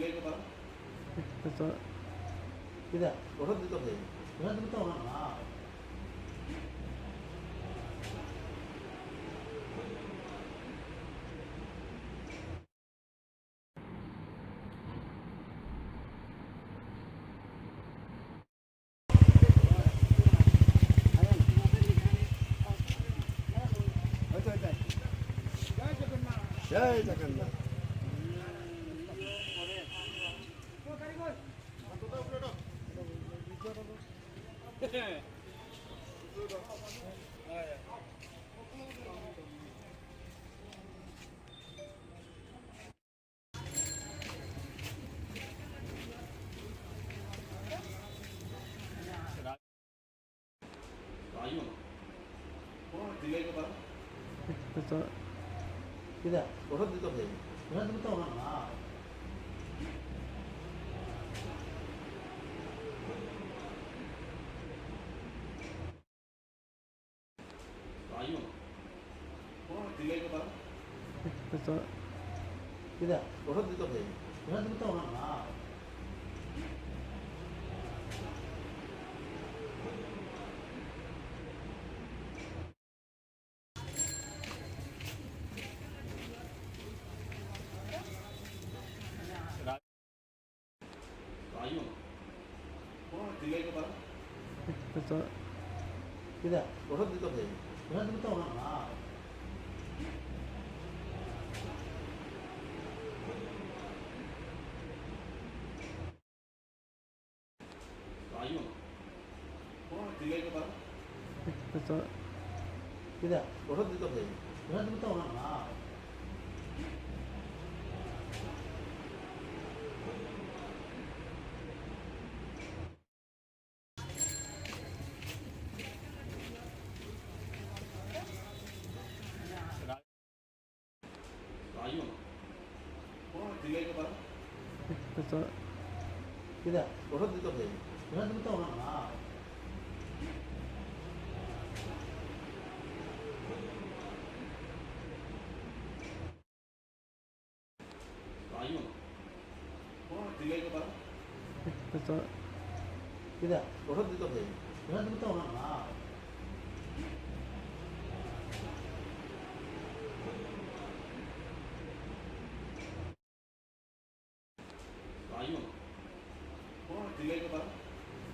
tidak orang itu deh orang itu tahu mana Jai Jagannath. これだ。がいい。お札な。 그래서 그래 어른 들도 돼. 그런 들도 하 나. 그래서 그래 어른 들도 돼. 그런 들도 하 나. ওষুধ দিতে হবে না জয় জগন্নাথ কিরা ওষুধ দিতে হবে ওষুধ দিতে হবে না কিরা ওষুধ দিতে হবে ওষুধ দিতে হবে না কিরা ওষুধ দিতে হবে ওষুধ দিতে হবে না কিরা ওষুধ দিতে হবে ওষুধ দিতে হবে না কিরা ওষুধ দিতে হবে ওষুধ দিতে হবে না কিরা ওষুধ দিতে হবে ওষুধ দিতে হবে না কিরা ওষুধ দিতে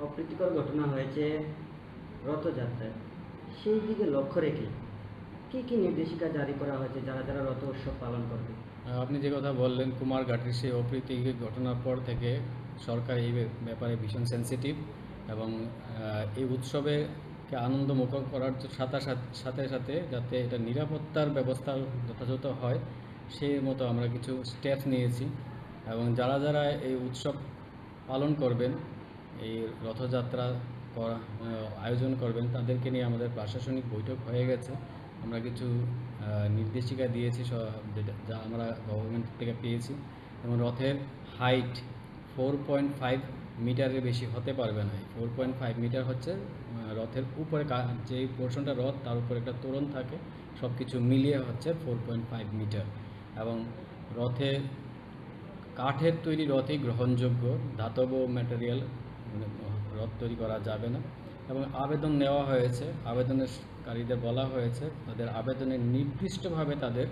অপ্রীতিকর ঘটনা হয়েছে রথযাত্রায়। সেই দিকে লক্ষ্য রেখে কী কী নির্দেশিকা জারি করা হয়েছে, যারা যারা রথ উৎসব পালন করবে? আপনি যে কথা বললেন কুমারঘাটের সেই অপ্রীতি ঘটনার পর থেকে সরকার এই ব্যাপারে ভীষণ সেন্সিটিভ এবং এই উৎসবেকে আনন্দমুখর করার সাথে সাথে- সাথে যাতে এটা নিরাপত্তার ব্যবস্থা যথাযথ হয়, সেই মতো আমরা কিছু স্টেপস নিয়েছি। এবং যারা যারা এই উৎসব পালন করবেন এই রথযাত্রা করা আয়োজন করবেন। তাদেরকে নিয়ে আমাদের প্রশাসনিক বৈঠক হয়ে গেছে। আমরা কিছু নির্দেশিকা দিয়েছি যা আমরা গভর্নমেন্ট থেকে পেয়েছি। এবং রথের হাইট ফোর পয়েন্ট ফাইভ মিটারের বেশি হতে পারবে না। ফোর পয়েন্ট ফাইভ মিটার হচ্ছে রথের উপরে যে পোর্শনটা রথ, তার উপরে একটা তোরণ থাকে। সব কিছু মিলিয়ে হচ্ছে ফোর পয়েন্ট ফাইভ মিটার এবং রথে, কাঠের তৈরি রথই গ্রহণযোগ্য। ধাতব ম্যাটেরিয়াল রথ তৈরি করা যাবে না। এবং আবেদন নেওয়া হয়েছে। আবেদনকারীদের বলা হয়েছে, তাদের আবেদনে নির্দিষ্টভাবে তাদের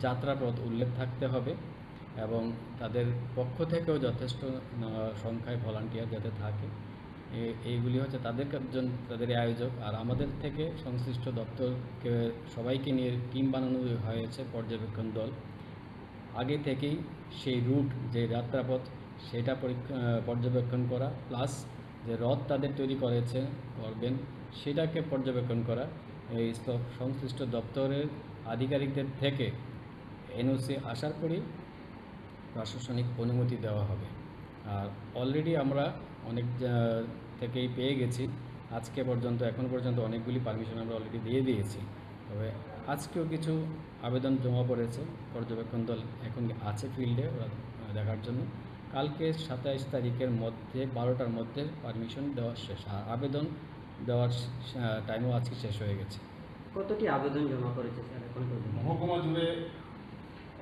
যাত্রাপথ উল্লেখ থাকতে হবে এবং তাদের পক্ষ থেকেও যথেষ্ট সংখ্যায় ভলান্টিয়ার যাতে থাকে। এইগুলি হচ্ছে তাদের জন, তাদের আয়োজক। আর আমাদের থেকে সংশ্লিষ্ট দপ্তরকে সবাইকে নিয়ে টিম বানানো হয়েছে পর্যবেক্ষণ দল। আগে থেকেই সেই রুট, যে যাত্রাপথ সেটা পর্যবেক্ষণ করা প্লাস যে রথ তাদের তৈরি করেছে, করবেন, সেটাকে পর্যবেক্ষণ করা। এই সংশ্লিষ্ট দপ্তরের আধিকারিকদের থেকে এনওসি আসার পরই প্রশাসনিক অনুমতি দেওয়া হবে। আর অলরেডি আমরা অনেক থেকেই পেয়ে গেছি। আজকে পর্যন্ত, এখন পর্যন্ত অনেকগুলি পারমিশন আমরা অলরেডি দিয়ে দিয়েছি। তবে আজকেও কিছু আবেদন জমা পড়েছে। পর্যবেক্ষণ দল এখন আছে ফিল্ডে ওরা দেখার জন্য। কালকে সাতাইশ তারিখের মধ্যে বারোটার মধ্যে পারমিশন দেওয়া শেষ আর আবেদন দেওয়ার টাইমও আজকে শেষ হয়ে গেছে। কতটি আবেদন জমা করেছে স্যার এখন মহকুমা জুড়ে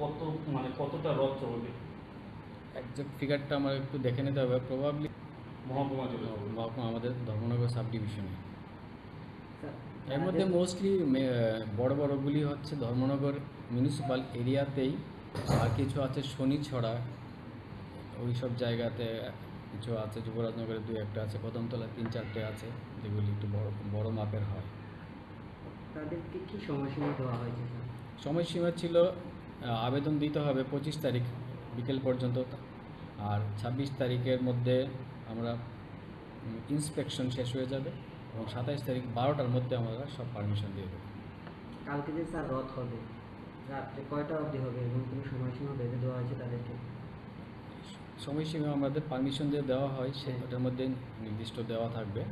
কত মানে কতটা রথ চলবে? একজ্যাক্ট ফিগারটা আমার একটু দেখে নিতে হবে। প্রবাবলি মহকুমা জুড়ে। মহকুমা আমাদের ধর্মনগর সাব ডিভিশনে এর মধ্যে মোস্টলি বড় বড়গুলি হচ্ছে ধর্মনগর মিউনিসিপ্যাল এরিয়াতেই আর কিছু আছে শনিছড়া ওই সব জায়গাতে কিছু আছে যুবরাজনগরে দুই একটা আছে কদমতলা তিন চারটে আছে যেগুলি একটু বড় বড় মাপের হয়। তাদেরকে কি সময়সীমা দেওয়া হয়েছে সময়সীমা ছিল আবেদন দিতে হবে পঁচিশ তারিখ বিকেল পর্যন্ত আর ছাব্বিশ তারিখের মধ্যে আমরা ইন্সপেকশন শেষ হয়ে যাবে এবং সাতাইশ তারিখ বারোটার মধ্যে আমরা সব পারমিশন দিয়ে দেবো। কালকে যে স্যার রথ হবে রাত্রে কয়টা অবধি হবে এবং কোনো সময়সীমা বেঁধে দেওয়া হয়েছে তাদেরকে? সময়সীমা আমাদের পারমিশন দিয়ে দেওয়া হয় হ্যাঁ। ওটার মধ্যে নির্দিষ্ট দেওয়া থাকবে।